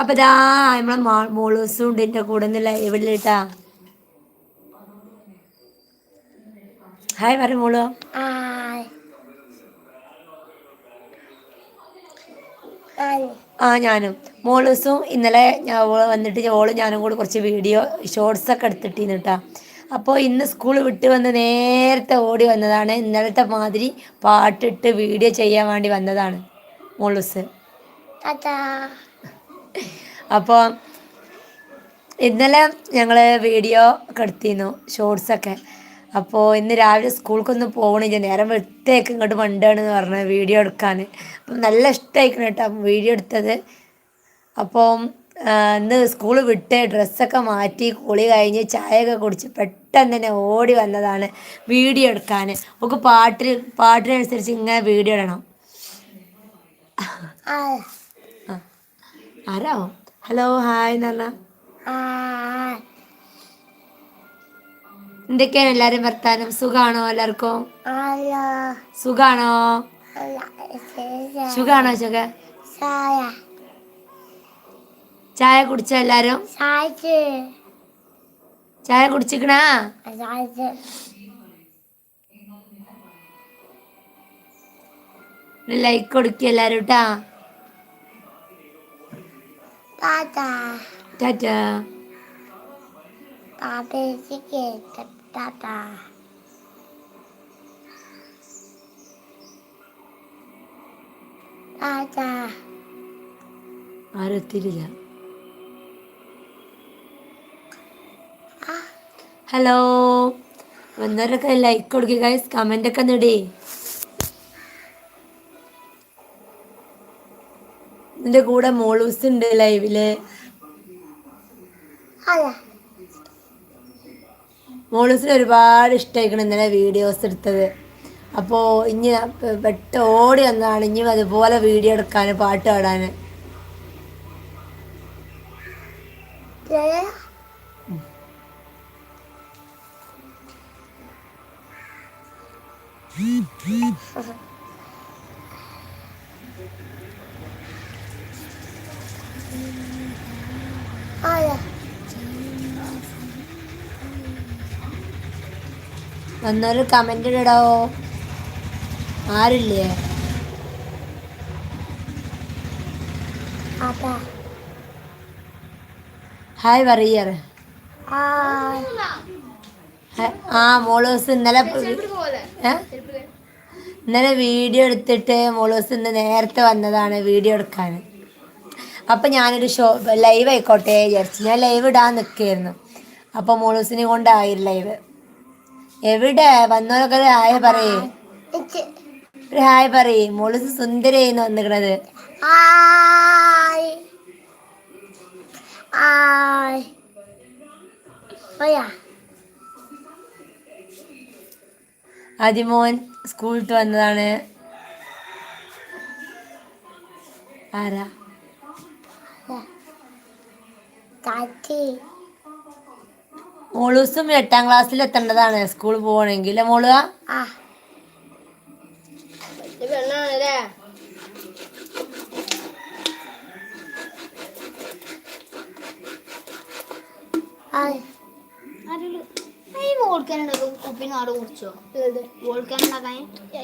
അപ്പൊ ഇതാ നമ്മളെ മോളൂസും ഉണ്ട് എന്റെ കൂടെ നിന്ന് ലൈവിലിട്ടാ ഹായ് പറ മോളു. ആ ഞാനും. മോളൂസും ഇന്നലെ ഞാൻ വന്നിട്ട് ഓൾ ഞാനും കൂടെ കുറച്ച് വീഡിയോ ഷോർട്സ് ഒക്കെ എടുത്തിട്ടിന്ന് കേട്ടാ. അപ്പോൾ ഇന്ന് സ്കൂൾ വിട്ട് വന്ന് നേരത്തെ ഓടി വന്നതാണ്. ഇന്നലത്തെ മാതിരി പാട്ടിട്ട് വീഡിയോ ചെയ്യാൻ വേണ്ടി വന്നതാണ് മോളൂസ്. അപ്പോൾ ഇന്നലെ ഞങ്ങൾ വീഡിയോ കെടുത്തിരുന്നു ഷോർട്സൊക്കെ അപ്പോൾ ഇന്ന് രാവിലെ സ്കൂൾക്കൊന്നും പോകണില്ല നേരം വെട്ടേക്ക് ഇങ്ങോട്ട് മണ്ടാണെന്ന് പറഞ്ഞ് വീഡിയോ എടുക്കാൻ അപ്പം നല്ല ഇഷ്ടമായിരിക്കണം കേട്ടോ വീഡിയോ എടുത്തത്. അപ്പോൾ ഇന്ന് സ്കൂൾ വിട്ട് ഡ്രസ്സൊക്കെ മാറ്റി കുളി കഴിഞ്ഞ് ചായയൊക്കെ കുടിച്ച് പെട്ടെന്ന് തന്നെ ഓടി വന്നതാണ് വീഡിയോ എടുക്കാൻ ഒക്കെ പാട്ടിന് പാട്ടിനനുസരിച്ച് ഇങ്ങനെ വീഡിയോ ഇടണം. ആരാ? ഹലോ ഹായ് എന്ന് എന്തൊക്കെയാണ് എല്ലാരും വർത്താനം? സുഖാണോ എല്ലാവർക്കും? സുഖാണോ? സുഖാണോ സായ ചായ. കുടിച്ച എല്ലാരും? ചായ കുടിച്ചിക്കണാ? ലൈക്ക് കൊടുക്കുക എല്ലാരും കേട്ടാ ടാറ്റാ ടാറ്റാ പാപ്പേക്ക് sikit. ടാറ്റാ ടാറ്റാ ആരും എത്തിയില്ല ഹലോ വന്നവരൊക്കെ ലൈക്ക് കൊടുക്കുക ഗൈസ് കമന്റ് ഒക്കെ നേടി എന്റെ കൂടെ മോളൂസ് ഉണ്ട് ലൈവിൽ മോളൂസിന് ഒരുപാട് ഇഷ്ടമായിക്കണം ഇന്നലെ വീഡിയോസ് എടുത്തത്. അപ്പോ ഇനി പെട്ട ഓടി വന്നതാണ് ഇനിയും അതുപോലെ വീഡിയോ എടുക്കാൻ പാട്ട് പാടാൻ ജയ വന്നൊരു കമന്റ് ഇടാവോ ആരില്ലേ? ഹായ് പറയർ ആ. മോളൂസ് ഇന്നലെ? ഇന്നലെ വീഡിയോ എടുത്തിട്ട് മോളൂസ് ഇന്ന് നേരത്തെ വന്നതാണ് വീഡിയോ എടുക്കാൻ. അപ്പം ഞാനൊരു ഷോ ലൈവ് ആയിക്കോട്ടെ വിചാരിച്ചു. ഞാൻ ലൈവ് ഇടാൻ നിൽക്കുകയായിരുന്നു. അപ്പോൾ മോളൂസിനെ കൊണ്ടായി ലൈവ് എവിടെ? വന്നവരൊക്കെ ഒരു ഹായ് പറയേ. ഒരു ഹായ് പറയേ. മോളൂസ് സുന്ദരയെന്ന് വന്നിക്കണത്. അതിമോൻ സ്കൂളിട്ട് വന്നതാണ്. ആരാ? മോളൂസും എട്ടാം ക്ലാസ്സിൽ എത്തേണ്ടതാണ്. സ്കൂൾ പോകണമെങ്കിൽ. മോൾ?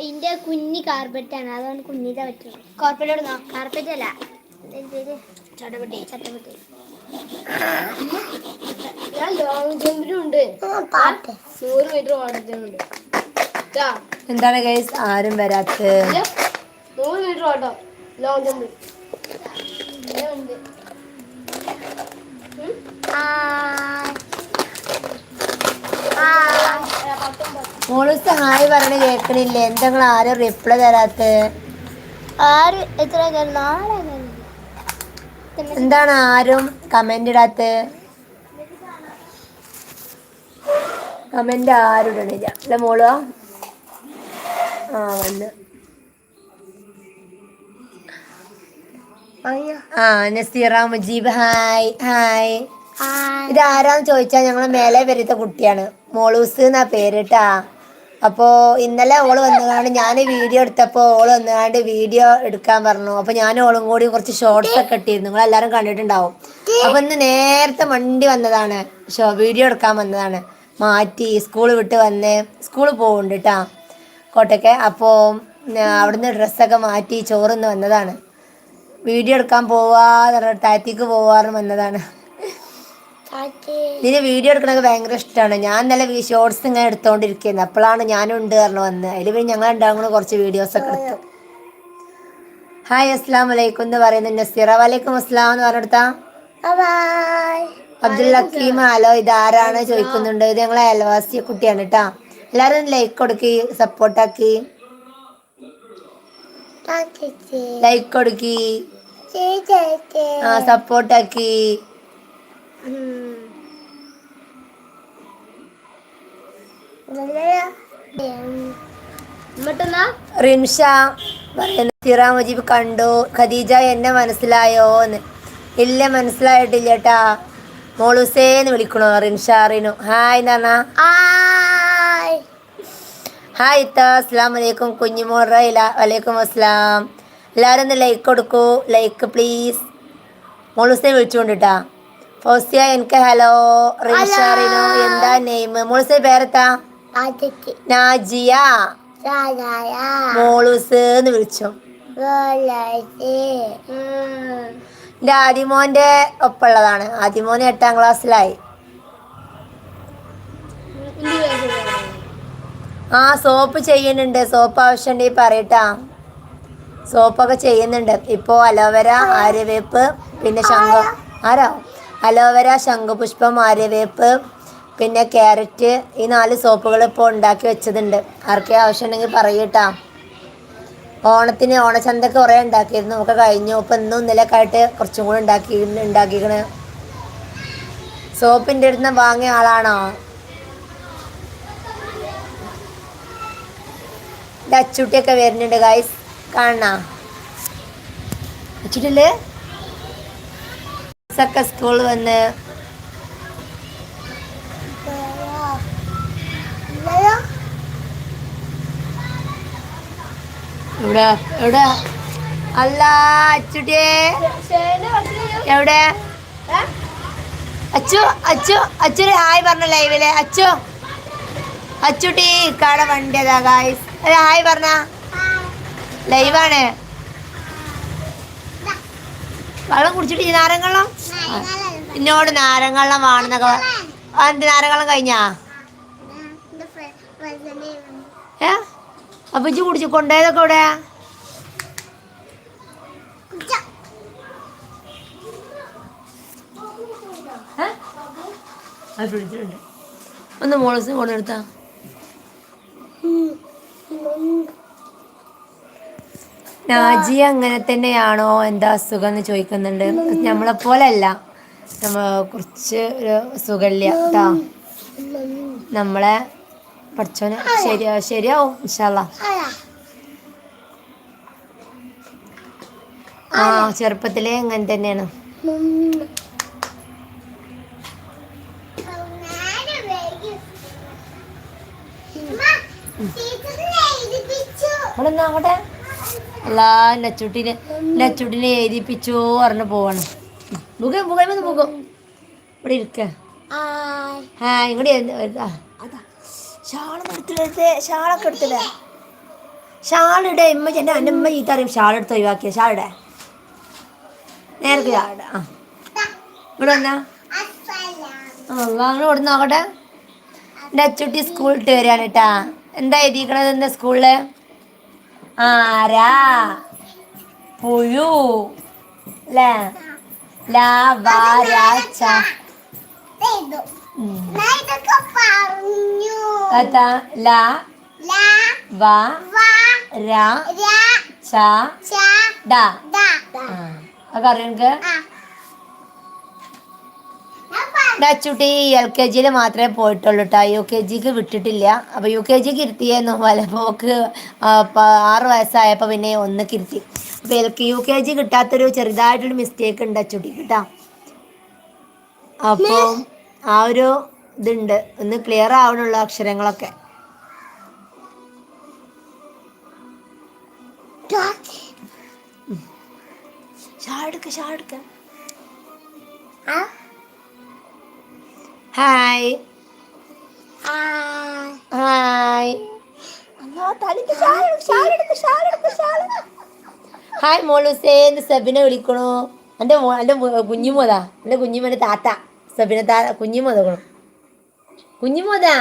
ഇതിന്റെ കുഞ്ഞി കാർപ്പറ്റാണ്. അതുകൊണ്ട് കുഞ്ഞിതാ പറ്റുന്നത് കാർപ്പറ്റ് ഇടുന്നോ കാർപ്പറ്റ് അല്ല ചട്ടപ്പെട്ടി ചട്ടപ്പെട്ടി ഞാൻ ലോങ് ജമ്പിലും ഉണ്ട് പാട്ട് നൂറ് മീറ്റർ ഓട്ടത്തിനുണ്ട് എന്താണ് ഗൈസ് ആരും വരാത്ത നൂറ് മീറ്റർ ഓട്ടം ലോങ് ജമ്പ് ഉണ്ട്. ആയ് ആയ് മോളൂസ് ഹായ് പറഞ്ഞ് കേൾക്കണില്ലേ എന്തെങ്കിലും ആരും റിപ്ലൈ തരാത്ത ആര്? എത്ര? നാളെ എന്താണ് ആരും കമന്റ് ഇടാത്ത? കമന്റ് ആരും ഇടണില്ല. അല്ല മോളോ ആ വന്ന്. ആ നസീറ മുജീബ് ഹായ് ഹായ്. ആയ് ഇത് ആരാന്ന് ചോദിച്ചാൽ ഞങ്ങളെ മേലെ വരുത്ത കുട്ടിയാണ്. മോളൂസ് എന്നാ പേരിട്ടാ അപ്പോൾ ഇന്നലെ ഓൾ വന്നുകൊണ്ട് ഞാൻ വീഡിയോ എടുത്തപ്പോൾ ഓൾ വന്നുകൊണ്ട് വീഡിയോ എടുക്കാൻ പറഞ്ഞു. അപ്പോൾ ഞാൻ ഓളും കൂടി കുറച്ച് ഷോർട്സ് ഒക്കെ ഇട്ടിരുന്നു. നിങ്ങൾ എല്ലാവരും കണ്ടിട്ടുണ്ടാവും. അപ്പോൾ ഇന്ന് നേരത്തെ വണ്ടി വന്നതാണ്. ഷോ വീഡിയോ എടുക്കാൻ വന്നതാണ്. മാറ്റി സ്കൂൾ വിട്ട് വന്ന് സ്കൂൾ പോകുന്നുണ്ട് കേട്ടാ കോട്ടയ്ക്ക്. അപ്പോൾ അവിടുന്ന് ഡ്രസ്സൊക്കെ മാറ്റി ചോറിന്ന് വന്നതാണ്. വീഡിയോ എടുക്കാൻ പോവാ താഴത്തേക്ക് പോവാറ് വന്നതാണ്. ഇതിന് വീഡിയോ എടുക്കണൊക്കെ ഭയങ്കര ഇഷ്ടമാണ് ഞാൻ ഇന്നലെ ഷോർട്സ് ഇങ്ങനെ എടുത്തോണ്ടിരിക്കുന്നത് അപ്പോഴാണ് ഞാനും ഉണ്ട് പറഞ്ഞു വന്നത് അതിൽ പിന്നെ ഞങ്ങൾ ഉണ്ടാകുന്ന കുറച്ച് വീഡിയോസ് ഒക്കെ എടുത്തു. ഹായ് അസ്ലാം വലൈക്കും എന്ന് പറയുന്നത് നസീറ. വലൈക്കും അസ്ലാം എന്ന് പറഞ്ഞെടുത്താ അബ്ദുൽ ഹക്കീം ഹലോ ഇത് ആരാണ് ചോദിക്കുന്നുണ്ട്. ഇത് ഞങ്ങളെ അയൽവാസി കുട്ടിയാണ് കേട്ടാ. എല്ലാവരും ലൈക്ക് കൊടുക്കി സപ്പോർട്ടാക്കി ലൈക്ക് കൊടുക്കി. ആ സപ്പോർട്ടാക്കി റിംഷ പറയുന്നു സിറ മുജീബ് കണ്ടു. ഖദീജ എന്നെ മനസ്സിലായോ എന്ന്. ഇല്ല മനസ്സിലായിട്ടില്ല കേട്ടാ മോളുസേന്ന് വിളിക്കണോ റിംഷ റിനു. ഹായ് എന്ന് ഹായ്. ഇത്ത അസ്സാം വലൈക്കും കുഞ്ഞുമോൾ വലൈക്കും അസ്സലാം. എല്ലാവരും ഒന്ന് ലൈക്ക് കൊടുക്കൂ. ലൈക്ക് പ്ലീസ് മോളുസേ വിളിച്ചുകൊണ്ടിട്ടാ ഫൗസിയ എനിക്ക് ഹലോ. റിനു എന്താ നെയ്മ് മോളുസേ പേരെത്താ നാജിയ. മോളൂസ് എന്ന് വിളിച്ചു? എന്റെ ആദിമോന്റെ ഒപ്പുള്ളതാണ് ആദിമോൻ എട്ടാം ക്ലാസ്സിലായി. ആ സോപ്പ് ചെയ്യുന്നുണ്ട്. സോപ്പ് ആവശ്യമുണ്ടെങ്കിൽ പറയട്ടാ. സോപ്പൊക്കെ ചെയ്യുന്നുണ്ട്. ഇപ്പോ അലോവേര ആര്യവേപ്പ് പിന്നെ ശംഖ. ആരോ? അലോവേര ശംഖുപുഷ്പം ആര്യവേപ്പ് പിന്നെ ക്യാരറ്റ് ഈ നാല് സോപ്പുകൾ ഇപ്പോൾ ഉണ്ടാക്കി വെച്ചതുണ്ട്. ആർക്കെ ആവശ്യമുണ്ടെങ്കിൽ പറയട്ടാ. ഓണത്തിന് ഓണച്ചന്തക്ക് കുറേ ഉണ്ടാക്കിയിരുന്നു. നമുക്ക് കഴിഞ്ഞു. ഇപ്പം ഇന്നും ഇന്നലെയൊക്കെ ആയിട്ട് കുറച്ചും കൂടി ഉണ്ടാക്കി ഉണ്ടാക്കിക്കണ്. സോപ്പിന്റെ അടുത്ത് വാങ്ങിയ ആളാണോ? അച്ചുട്ടിയൊക്കെ വരുന്നുണ്ട് ഗൈസ് കാണാ അച്ചുട്ടില്ലേ ഒക്കെ സ്കൂൾ വന്ന്. എവിടെ? എവിടെ? അല്ല അച്ചുട്ടിയെ. എവിടെ? അച്ചു അച്ചു അച്ചു ഹായ് പറഞ്ഞ ലൈവിൽ അച്ചു. അച്ചുട്ടി കട വണ്ടിയതാ ഗായ് ഹായ് പറഞ്ഞ. ലൈവാണ് വെള്ളം കുടിച്ചിട്ട് നാരങ്ങള്ളം എന്നോട് നാരങ്ങള്ളം വേണമെന്നൊക്കെ എന്ത് നാരങ്ങള്ളം കഴിഞ്ഞാ? ഏ? അപ്പൊ ഇജ്ജ് കുടിച്ചു. കൊണ്ടുപോയതൊക്കെ ഇവിടെ ഒന്ന് മോളസ് കൊണ്ടെടുത്താ. നാജി അങ്ങനെ തന്നെയാണോ? എന്താ അസുഖം എന്ന് ചോദിക്കുന്നുണ്ട്. നമ്മളെ പോലെ അല്ല നമ്മ കുറച്ച് ഒരു സുഖമില്ല കേട്ടോ നമ്മളെ പഠിച്ചോ ശരിയാ ശരിയാവും ഇൻഷാല്ല ആ ചെറുപ്പത്തിലേ അങ്ങനെ തന്നെയാണ്. അങ്ങോട്ടെ അല്ലാ നച്ചുട്ടിനെ നച്ചുട്ടിനെ എഴുതിപ്പിച്ചോ പറഞ്ഞു പോവാണ്. മുഖം മുഖം വന്ന് മുഖം. ഇവിടെ ഇരിക്ക. ആ ഇവിടെ എടുത്തില്ലേ ഷാളൊക്കെ എടുത്തില്ലേ ഷാളിടെ ഇമ്മ എന്റെ അനമ്മ ഈ ചീത്ത അറിയും ഷാൾ എടുത്ത് ഒഴിവാക്കിയ ഷാളിടെ നേരത്തെ ഷാളിടെ ആ. ഇവിടെ വന്നാ. ആ അങ്ങനെ ഇവിടെ നോക്കട്ടെ. എന്റെ അച്ചുട്ടി സ്കൂളിട്ട് വരാനിട്ടാ വരികയാണ് കേട്ടാ. എന്താ എഴുതിക്കണത് എന്താ സ്കൂളിൽ? ആരാ? പുഴു. അല്ലേ ലാ വാ രാ ച. ഉം. പറഞ്ഞു അതാ ലാ വാ രാ ച ഡ. അതൊക്കെ അറിയാം ഡച്ചുട്ടി എൽ കെ ജിയിൽ മാത്രമേ പോയിട്ടുള്ളൂ കേട്ടോ യു കെ ജിക്ക് വിട്ടിട്ടില്ല. അപ്പോൾ യു കെ ജിക്ക് ഇരുത്തിയെന്നു? പോക്ക് ആറ് വയസ്സായപ്പോൾ പിന്നെ ഒന്ന് കിരുത്തി. അപ്പോൾ L K U K G കിട്ടാത്തൊരു ചെറുതായിട്ടൊരു മിസ്റ്റേക്ക് ഉണ്ട് അച്ചുട്ടി കേട്ടോ അപ്പോൾ ആ ഒരു ഇതുണ്ട്. ഒന്ന് ക്ലിയർ ആവണുള്ള അക്ഷരങ്ങളൊക്കെ. ഷാ എടുക്ക. ആ? ഹായ് ഹായ് ഹായ് മോളൂസേ എന്ന് സബിനെ വിളിക്കണോ. എന്റെ മോ എന്റെ കുഞ്ഞുമോതാ. എന്റെ കുഞ്ഞുമോന്റെ താത്ത. സബിനെ താ കുഞ്ഞുമോതക്കണം കുഞ്ഞുമോതാ.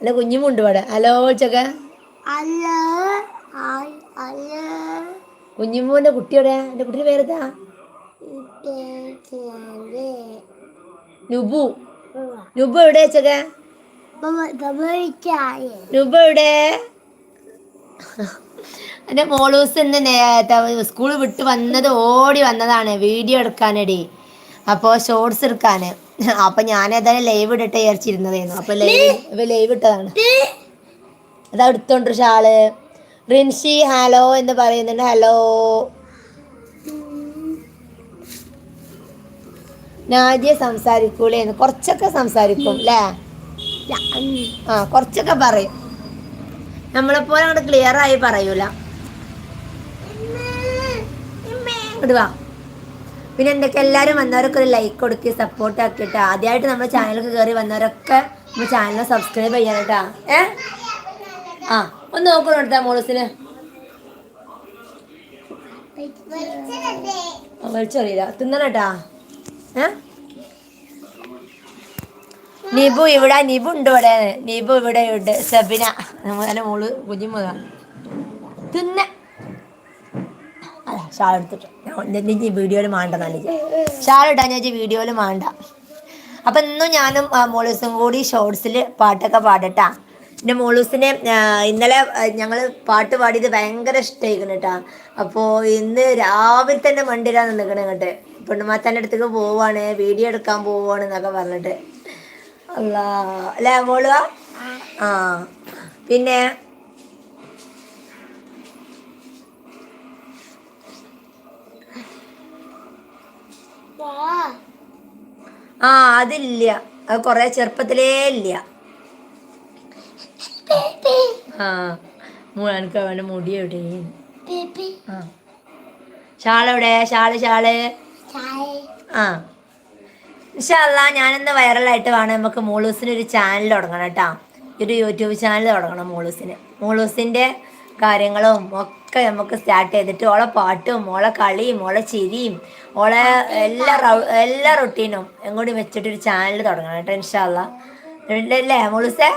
എന്റെ കുഞ്ഞുമുണ്ട് ഇവിടെ. ഹലോ ചക്ക കുഞ്ഞുമോന്റെ കുട്ടിയുടെ? എന്റെ കുട്ടിയുടെ പേരെന്താ? നുബു. നുബു എവിടെ വെച്ചക നുബു എവിടെ? എന്റെ മോളൂസ് ഇന്ന് സ്കൂൾ വിട്ട് വന്നത് ഓടി വന്നതാണ്. വീഡിയോ എടുക്കാനടി. അപ്പോൾ ഷോർട്സ് എടുക്കാൻ അപ്പൊ ഞാൻ ഏതായാലും ലൈവ് ഇട്ടിട്ട് വിചാരിച്ചിരുന്നതായിരുന്നു അപ്പൊ ലൈവ് ഇവ ലൈവ് ഇട്ടതാണ്. അതാ എടുത്തോണ്ട് ഷാൾ റിൻഷി ഹലോ എന്ന് പറയുന്നുണ്ട്. ഹലോ നാദ്യ സംസാരിക്കൂലേന്ന് കുറച്ചൊക്കെ സംസാരിക്കും അല്ലേ ആ കുറച്ചൊക്കെ പറയും. നമ്മളെപ്പോലെ അങ്ങോട്ട് ക്ലിയർ ആയി പറയൂല. പിന്നെ എന്തൊക്കെ? എല്ലാവരും വന്നവരൊക്കെ ഒരു ലൈക്ക് കൊടുക്കുക സപ്പോർട്ട് ആക്കിയിട്ട്. ആദ്യമായിട്ട് നമ്മുടെ ചാനലിൽ കയറി വന്നവരൊക്കെ നമ്മുടെ ചാനലിനെ സബ്സ്ക്രൈബ് ചെയ്യാൻ കേട്ടാ. ഏ? ആ ഒന്ന് നോക്കണം എടുത്താ മോളസിന്. വലിച്ചറിയില്ല. തിന്നണട്ടാ നിബു ഇവിടെ നിബു ഉണ്ട് ഇവിടെ. നിബു ഇവിടെ ഉണ്ട്. സബിന. നമ്മുടെ മോൾ കുഞ്ഞുമുത തിന്ന. അല്ല ഷാൾ എടുത്തിട്ട്. ഞാൻ വീഡിയോയിൽ മാണ്ട നല്ല ഷാൾ ഇട്ടാ ഞാൻ വീഡിയോയിൽ മാണ്ട. അപ്പം ഇന്നും ഞാനും മോളൂസും കൂടി ഷോർട്സിൽ പാട്ടൊക്കെ പാടട്ടാ. എന്റെ മോളൂസിനെ ഇന്നലെ ഞങ്ങൾ പാട്ട് പാടിയത് ഭയങ്കര ഇഷ്ടമായിരിക്കണം കേട്ടാ അപ്പോൾ ഇന്ന് രാവിലെ തന്നെ മണ്ടിരാന്ന് നിൽക്കണം ഇങ്ങോട്ട്. പെണ്ണുമാത്താന്റെ അടുത്തേക്ക് പോവാണ് വീഡിയോ എടുക്കാൻ പോവാണ് എന്നൊക്കെ പറഞ്ഞിട്ട്. അല്ല അല്ലേ മോളുക ആ. പിന്നെ? ആ അതില്ല. അത് കൊറേ ചെറുപ്പത്തിലേ ഇല്ല. ആ. എനിക്ക് അവന്റെ മുടി എവിടെ ആ. ഷാളെവിടെ? Shawl shawl. ആ. ഇൻഷല്ല ഞാനിന്ന് വൈറലായിട്ട് വേണം നമുക്ക് മോളൂസിന് ഒരു ചാനൽ തുടങ്ങണം കേട്ടോ. ഒരു യൂട്യൂബ് ചാനൽ തുടങ്ങണം മോളൂസിന്. മോളൂസിന്റെ കാര്യങ്ങളും ഒക്കെ നമുക്ക് സ്റ്റാർട്ട് ചെയ്തിട്ട് ഓളെ പാട്ടും ഓളെ കളിയും ഓളെ ചിരിയും ഓളെ എല്ലാ എല്ലാ റൊട്ടീനും എങ്ങോട്ടും വെച്ചിട്ടൊരു ചാനൽ തുടങ്ങണം കേട്ടോ ഇൻഷല്ല അല്ലേ മോളൂസേ?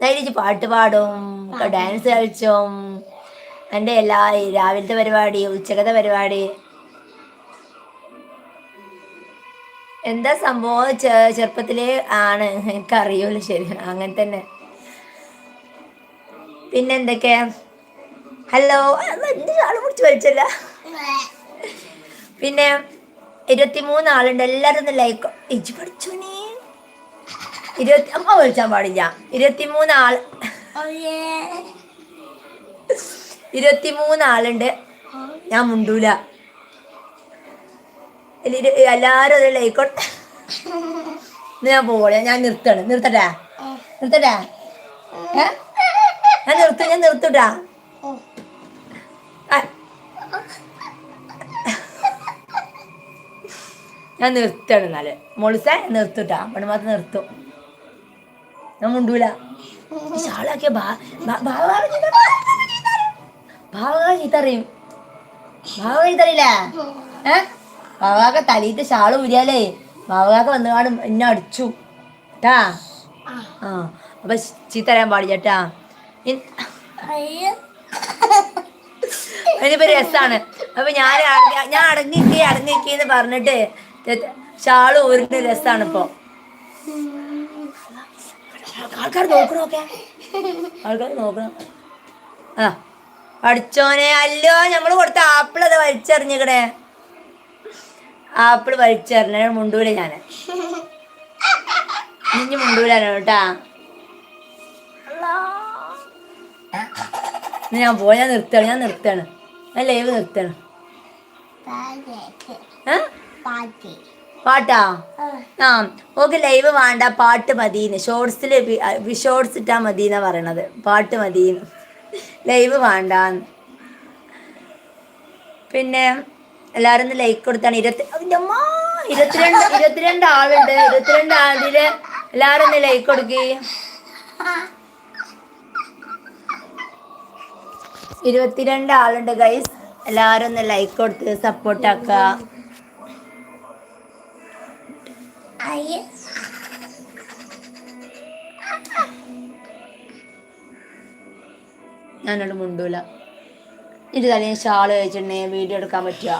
ധൈര്യം പാട്ട് പാടും ഡാൻസ് കളിച്ചും എന്റെ എല്ലാ രാവിലത്തെ പരിപാടി ഉച്ചക്കത്തെ പരിപാടി എന്താ സംഭവം? ചെറുപ്പത്തിലേ ആണ്. എനിക്കറിയൂല ശരി. അങ്ങനെ തന്നെ. പിന്നെ എന്തൊക്കെ ഹലോ എന്ത് ആൾ പിടിച്ച് വലിച്ചല്ല പിന്നെ ഇരുപത്തിമൂന്ന് ആളുണ്ട്. എല്ലാരും ഒന്ന് ലൈക്ക് ഇജ് പഠിച്ചു നീ ഇരുപത്തി അമ്മ വിളിച്ചാൻ പാടില്ല. ഇരുപത്തിമൂന്ന് ആൾ ഇരുപത്തിമൂന്ന് ആളുണ്ട്. ഞാൻ മുണ്ടൂല. എല്ലാരും ഒരു ലൈക്കോട്ടെ ഞാൻ പോകണേ ഞാൻ നിർത്തണ് നിർത്തട്ടാ നിർത്തട്ടാ ഞാൻ നിർത്തും ഞാൻ നിർത്തുട്ടാ ഞാൻ നിർത്തണം എന്നാൽ മോളിസേ നിർത്തൂട്ടാ മാത്രം നിർത്തും ഞാൻ മുണ്ടൂല ഷാളാക്കിയ ഭാവ ചീത്തറിയും ഭാവ ചീത്തറിയില്ല ഏ ബാവാക്ക തലയിട്ട് ഷാൾ ഊരിയാലേ മാവാക്ക വന്നു കാണും എന്നെ അടിച്ചു. ട്ടാ? ആ. അപ്പൊ ചീത്ത അറിയാൻ പാടില്ല ട്ടാ. ഇനിയിപ്പോ രസാണ്. അപ്പൊ ഞാൻ ഞാൻ അടങ്ങിക്കി അടങ്ങിക്കി എന്ന് പറഞ്ഞിട്ട് ഷാൾ ഊരിന്റെ രസാണ് ഇപ്പൊ ആൾക്കാർ നോക്കണോക്കെ ആൾക്കാർ നോക്കണം. ആ. പഠിച്ചോനെ അല്ലോ നമ്മൾ കൊടുത്ത ആപ്പിൾ അത് വലിച്ചെറിഞ്ഞിക്കണേ. ആപ്പിൾ വലിച്ചെറിഞ്ഞ മുണ്ടൂല ഞാൻ നിഞ്ഞ് മുണ്ടൂലാണ് കേട്ടാ. ഞാൻ പോയി ഞാൻ നിർത്തണം ഞാൻ നിർത്തണം ഞാൻ ലൈവ് നിർത്തണം പാട്ടാ? ആ ഓക്കെ ലൈവ് വേണ്ട പാട്ട് മതിന്ന്. ഷോർട്സിൽ ഷോർട്സ് ഇട്ടാ മതിന്നാ പറയണത്. പാട്ട് മതിന്ന്. ലൈവ് വേണ്ടാന്ന്. പിന്നെ എല്ലാവരും ഒന്ന് ലൈക്ക് കൊടുത്താണ്. ഇരുപത്തി അതിന്റെ അമ്മ ഇരുപത്തിരണ്ട് ഇരുപത്തിരണ്ട് ആളുണ്ട്. ഇരുപത്തിരണ്ട് ആളിൽ എല്ലാവരും ഒന്ന് ലൈക്ക് കൊടുക്കി. ഇരുപത്തിരണ്ട് ആളുണ്ട് ഗൈസ് എല്ലാവരും ഒന്ന് ലൈക്ക് കൊടുത്ത് സപ്പോർട്ട് ആക്കുക ഞാനോട് മുണ്ടൂല. ഇത് തലേന്ന് ഷാൾ കഴിച്ചിട്ടുണ്ടെങ്കിൽ വീഡിയോ എടുക്കാൻ പറ്റുക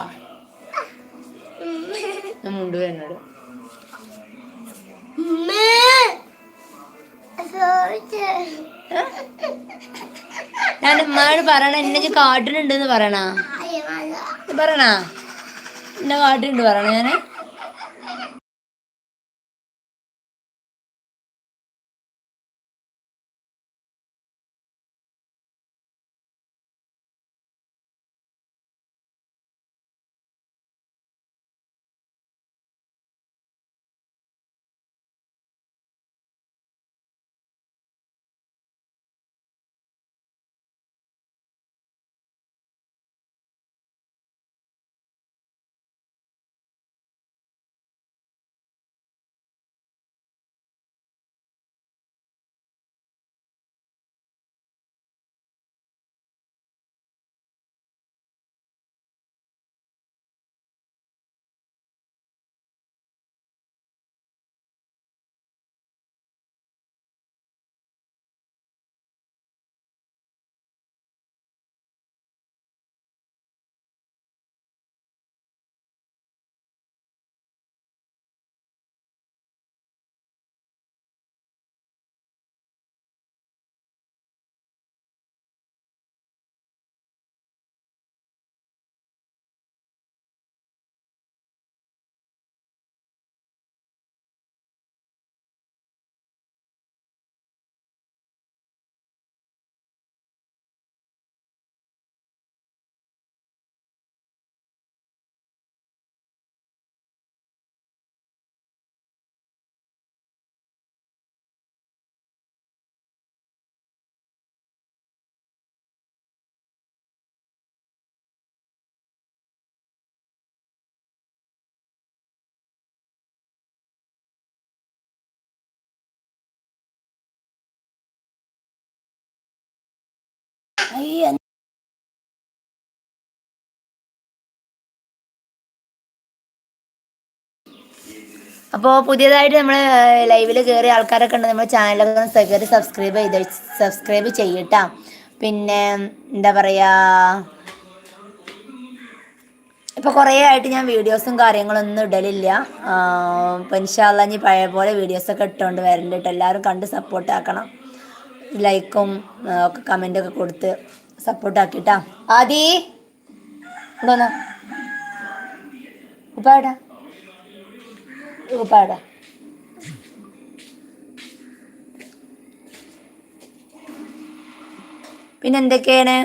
ഞാൻ എന്നത് ഞാൻ ഉമ്മയോട് പറയണ എന്നെ കാട്ടിനുണ്ടെന്ന് പറയണ? പറയണ? എന്നെ കാട്ടിനുണ്ട് പറയണ ഞാൻ? അയ്യ അപ്പോൾ പുതിയതായിട്ട് നമ്മൾ ലൈവിൽ കയറിയ ആൾക്കാരൊക്കെ ഉണ്ട്. നമ്മുടെ ചാനലൊക്കെ ഒന്ന് കയറി സബ്സ്ക്രൈബ് ചെയ്ത് സബ്സ്ക്രൈബ് ചെയ്യട്ടാ. പിന്നെ എന്താ പറയുക ഇപ്പോൾ കുറേ ആയിട്ട് ഞാൻ വീഡിയോസും കാര്യങ്ങളൊന്നും ഇടലില്ല. ഇപ്പം ഇൻഷാല്ല ഇനി പഴയ പോലെ വീഡിയോസൊക്കെ ഇട്ടുകൊണ്ട് വരണ്ട കേട്ടോ എല്ലാവരും കണ്ട് സപ്പോർട്ട് ആക്കണം. ലൈക്കും ഒക്കെ കമന്റൊക്കെ കൊടുത്ത് സപ്പോർട്ട് ആക്കിട്ടാ. ആദി എന്തോന്നാ ഉപ്പാടാ ഉപ്പാടാ പിന്നെ എന്തൊക്കെയാണ്?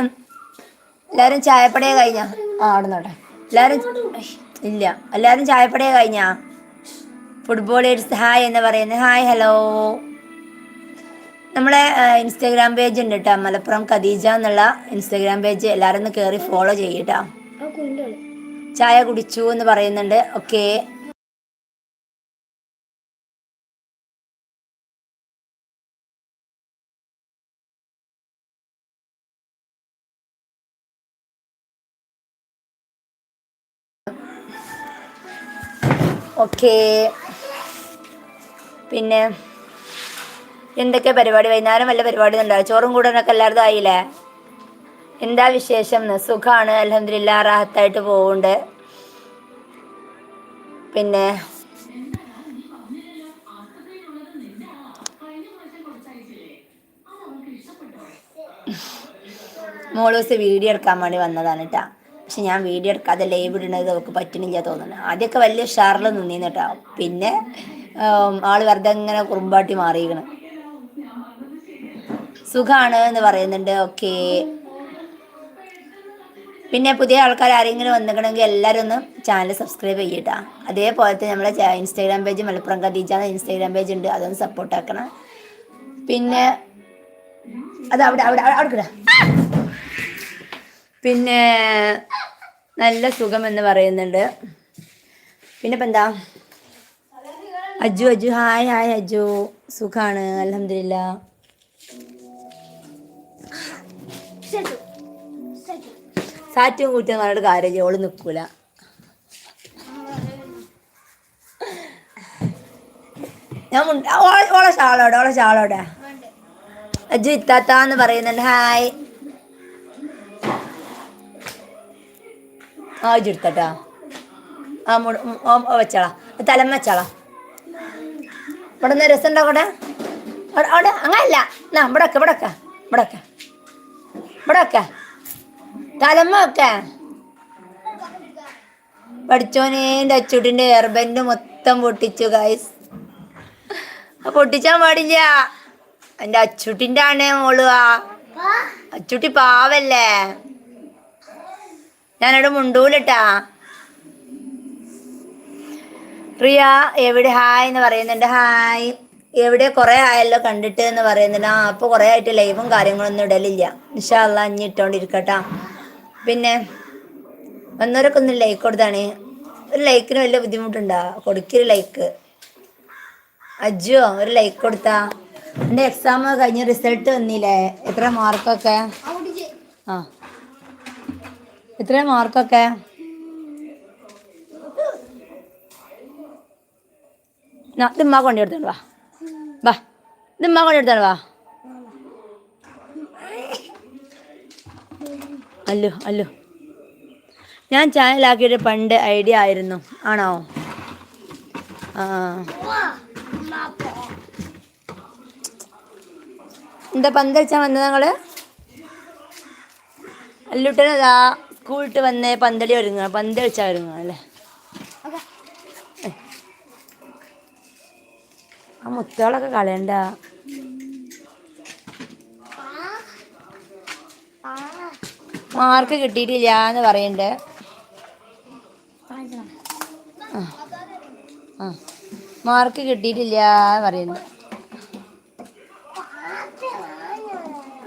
എല്ലാവരും ചായപ്പടയെ കഴിഞ്ഞാ? ആ അവിടെ നോട്ടെ എല്ലാവരും ഇല്ല. എല്ലാവരും ചായപ്പടയെ കഴിഞ്ഞാ? ഫുട്ബോളേഴ്സ് ഹായ് എന്ന് പറയുന്നത്. ഹായ് ഹലോ നമ്മളെ ഇൻസ്റ്റാഗ്രാം പേജ് ഉണ്ട് കേട്ടോ മലപ്പുറം ഖദീജ എന്നുള്ള ഇൻസ്റ്റാഗ്രാം പേജ് എല്ലാവരും ഒന്ന് കയറി ഫോളോ ചെയ്യട്ടോ ചായ കുടിച്ചു എന്ന് പറയുന്നുണ്ട്. ഓക്കെ ഓക്കേ പിന്നെ എന്തൊക്കെ പരിപാടി? വൈകുന്നേരം വല്ല പരിപാടി ഉണ്ടാവും ചോറും കൂടാനൊക്കെ എല്ലാവരും ആയില്ലേ? എന്താ വിശേഷം എന്ന് സുഖമാണ് അലഹമില്ല റാഹത്തായിട്ട് പോകുന്നുണ്ട് പിന്നെ? മോളൂസ് വീഡിയോ എടുക്കാൻ വേണ്ടി വന്നതാണ് കേട്ടോ പക്ഷെ ഞാൻ വീഡിയോ എടുക്കാതെ ലൈവ് ഇടുന്നത് അവൾക്ക് പറ്റണില്ല തോന്നുന്നു ആദ്യമൊക്കെ വലിയ ഷാറിൽ നിന്നീന്ന് കേട്ടോ പിന്നെ ആൾ വെറുതെ ഇങ്ങനെ കുറുമ്പാട്ടി മാറിയിരിക്കണം. സുഖാണ് എന്ന് പറയുന്നുണ്ട്. ഓക്കെ പിന്നെ പുതിയ ആൾക്കാർ ആരെങ്കിലും വന്നിക്കണമെങ്കിൽ എല്ലാവരും ഒന്ന് ചാനൽ സബ്സ്ക്രൈബ് ചെയ്യട്ടാ. അതേപോലെ തന്നെ നമ്മളെ Instagram page Malappuram Khadeeja Instagram page ഉണ്ട്. അതൊന്ന് സപ്പോർട്ട് ആക്കണം. പിന്നെ അത് അവിടെ അവിടെ അവിടെ പിന്നെ നല്ല സുഖം എന്ന് പറയുന്നുണ്ട്. പിന്നെ ഇപ്പം എന്താ? Aju Aju hi hi Aju. സുഖാണ്. അലഹമില്ല സാറ്റും. കൂട്ടി പറഞ്ഞിട്ട് കാര്യം ഓൾ നിൽക്കൂല ഞാൻ ഓളെ ഷാളോടെ ഓളെ ഷാളോടെ. അജു ഇത്താത്താന്ന് പറയുന്നുണ്ട്. ഹായ്. ആ അജു എടുത്തട്ടാ. ആ മുട ഓ തലം വെച്ചാളാ. വെച്ചാളാ ഇവിടെ നിന്ന് രസം ഉണ്ടാക്കട്ടെ അവിടെ? അവിടെ അങ്ങനല്ല. എന്നാ ഇവിടെ ഒക്കെ ഇവിടെ ഒക്കെ ഇവിടെ ഒക്കെ ഇവിടെ തലമൊക്കെ തലമ്മ ഒക്കെ പഠിച്ചോനെ എന്റെ അച്ചൂട്ടിന്റെ എയർബെൻഡ് മൊത്തം പൊട്ടിച്ചു ഗൈസ് പൊട്ടിച്ചാൻ പാടില്ല. എന്റെ അച്ചുട്ടിന്റെ ആണ് മോൾ ആ. അച്ചുട്ടി പാവല്ലേ? ഞാനവിടെ മുണ്ടൂലട്ടാ. പ്രിയ എവിടെ? ഹായ് എന്ന് പറയുന്നുണ്ട്. ഹായ്. എവിടെ കുറെ ആയല്ലോ കണ്ടിട്ട് എന്ന് പറയുന്നുണ്ട് ആ അപ്പോൾ കുറെ ആയിട്ട് ലൈവും കാര്യങ്ങളൊന്നും ഇടലില്ല. ഇൻഷാല്ല അഞ്ഞി പിന്നെ വന്നവരൊക്കെ ഒന്ന് ലൈക്ക് കൊടുത്താണ്. ഒരു ലൈക്കിന് വലിയ ബുദ്ധിമുട്ടുണ്ടാ? കൊടുക്കൊരു ലൈക്ക് അജ്ജോ ഒരു ലൈക്ക് കൊടുത്താ. എന്റെ എക്സാം കഴിഞ്ഞ റിസൾട്ട് വന്നില്ലേ? എത്ര മാർക്കൊക്കെ ആ. എത്ര മാർക്കൊക്കെ ഇത് ഉമ്മ കൊണ്ടു കൊടുത്തോണ്ട് വാ. വാ. ഇത് ഉമ്മ കൊണ്ടു കൊടുത്തോണ്ട് വാ. അല്ലോ അല്ലു. ഞാൻ ചാനലാക്കിയിട്ട് പണ്ട് ഐഡിയ ആയിരുന്നു. ആണോ? ആ എന്താ പന്ത് കളിച്ചാൽ വന്നത് ഞങ്ങൾ അല്ലുട്ടനതാ സ്കൂളിട്ട് വന്ന് പന്തളി ഒരുങ്ങുക. പന്ത് കളിച്ചാൽ ഒരുങ്ങുക അല്ലേ? ആ മുത്തുകളൊക്കെ കളയണ്ട. മാർക്ക് കിട്ടിയിട്ടില്ല എന്ന് പറയണ്ട്. ആ. മാർക്ക് കിട്ടിയിട്ടില്ല എന്ന് പറയുന്നു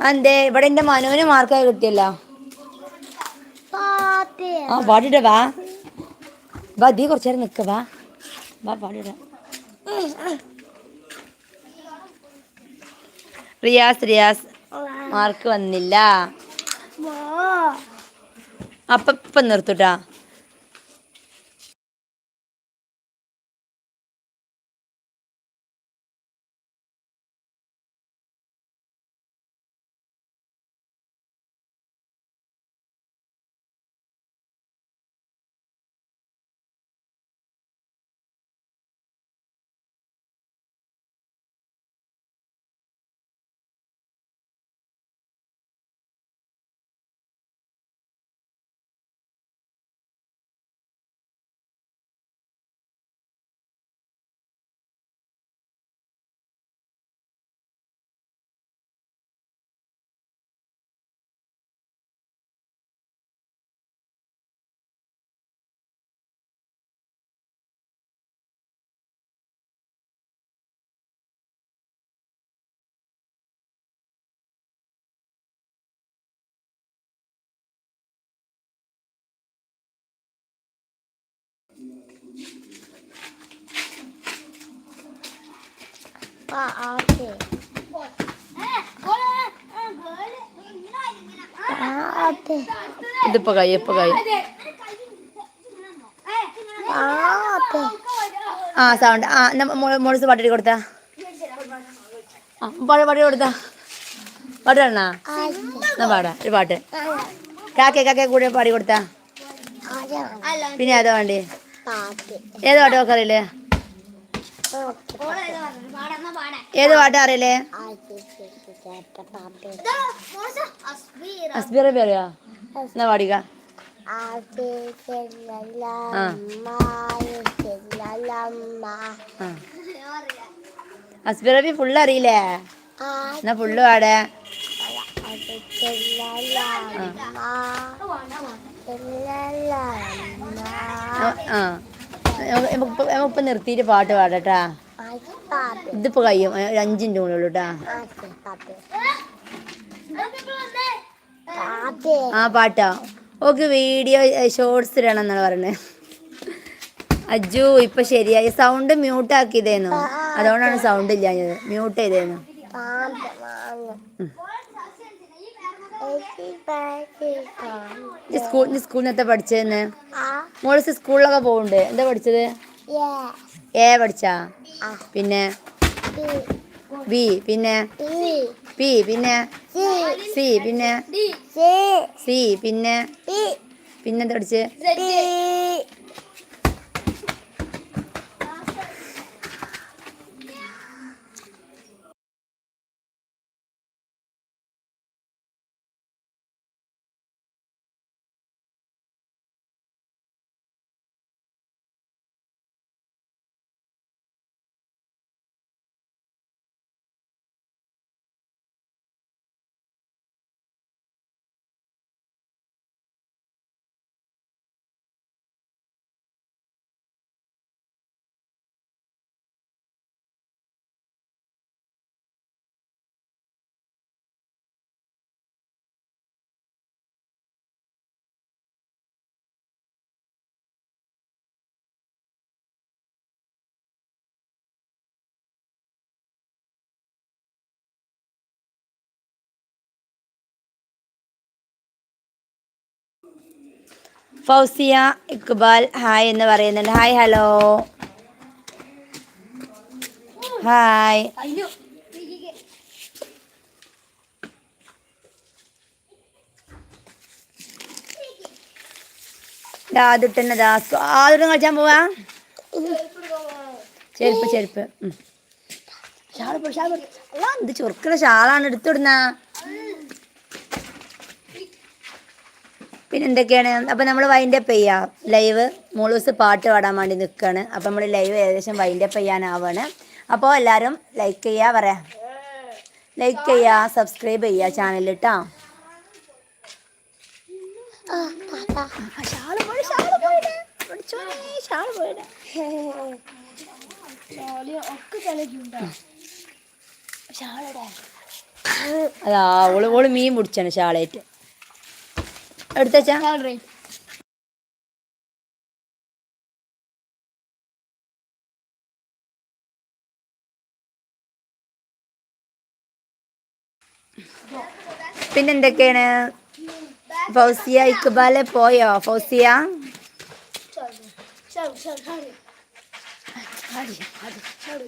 എന്തേ? ഇവിടെ എന്റെ മനുവിന് മാർക്ക് കിട്ടിയല്ലോ. ആ പാടിട വാ. വാ ദീ കുറച്ചേരം നിൽക്ക വാ. വാ റിയാസ് റിയാസ്. മാർക്ക് വന്നില്ല. അപ്പൊ ഇപ്പം നിർത്തുട്ടാ. ഇതിപ്പോ കൈ ഇപ്പൊ കൈ. ആ സൗണ്ട്. ആ മോളിസ് പാട്ടി കൊടുത്താ. പാട്ട് കൊടുത്താ. പാട്ട് കാണാ എന്നാ പാടാ ഒരു പാട്ട്. കാക്കെ കാക്കെ കൂടെ പാടി കൊടുത്താ. പിന്നെ അതോ വേണ്ടി? ഏത് പാട്ട് ഒക്കെ അറിയില്ലേ ഏത് പാട്ട് അറിയില്ലേ അസ്ബീറെ പേരെയാ എന്നാ പാടിക്ക? അസ്ബിറബി ഫുള്ള് അറിയില്ലേ? എന്നാ ഫുള്ള് പാടേ. നമുക്കിപ്പോ നിർത്തിയിട്ട് പാട്ട് പാടട്ടാ. ഇതിപ്പോ കഴിയും. അഞ്ചിന്റെ ഉള്ളൂ കേട്ടാ ആ. പാട്ടാ. ഓക്കെ വീഡിയോ ഷോർട്സ് ഇടണം എന്നാണ് പറയുന്നത്. അജ്ജു ഇപ്പൊ ശരിയായി. സൗണ്ട് മ്യൂട്ട് ആക്കിയതേന്നു. അതുകൊണ്ടാണ് സൗണ്ട് ഇല്ലാഞ്ഞത്. മ്യൂട്ട് ചെയ്തേന്നു. സ്കൂൾ സ്കൂളിൽ നിന്നത്തെ പഠിച്ചതെന്ന് മോൾ സ്കൂളിലൊക്കെ പോകുന്നുണ്ട് എന്താ പഠിച്ചത്? എ പഠിച്ചാ? പിന്നെ? ബി പിന്നെ? പി പിന്നെ? സി പിന്നെ? സി പിന്നെ? പിന്നെന്താ പഠിച്ചത്? ഫൗസിയ ഇക്ബാൽ ഹായ് എന്ന് പറയുന്നുണ്ട്. Hi hello. ഹായ്. ആദ്യട്ടന്നതാ ആദ്യം കളിച്ചാൻ പോവാ. ചെരുപ്പ് ചെരുപ്പ്. ഉം. ഷാൾ എന്ത് ചുരുക്കണ ഷാളാണ് എടുത്തിടുന്ന പിന്നെ എന്തൊക്കെയാണ് അപ്പം നമ്മൾ വൈൻഡപ്പ് ചെയ്യാം. ലൈവ് മൂളൂസ് പാട്ട് പാടാൻ വേണ്ടി നിൽക്കുകയാണ് അപ്പം നമ്മൾ ലൈവ് ഏകദേശം വൈൻഡപ്പ് ചെയ്യാനാവാണ്. അപ്പോൾ എല്ലാവരും ലൈക്ക് ചെയ്യുക പറയാം. ലൈക്ക് ചെയ്യുക സബ്സ്ക്രൈബ് ചെയ്യുക ചാനൽ കേട്ടോ അതാ ഓൾ ഓൾ മീൻ പിടിച്ചാണ് ഷാളേറ്റ്. എടുത്തച്ചാ? പിന്നെന്തൊക്കെയാണ്? ഫൗസിയ ഇക്ബാലെ പോയോ? ഫൗസിയ? ചാടി ചാടി ചാടി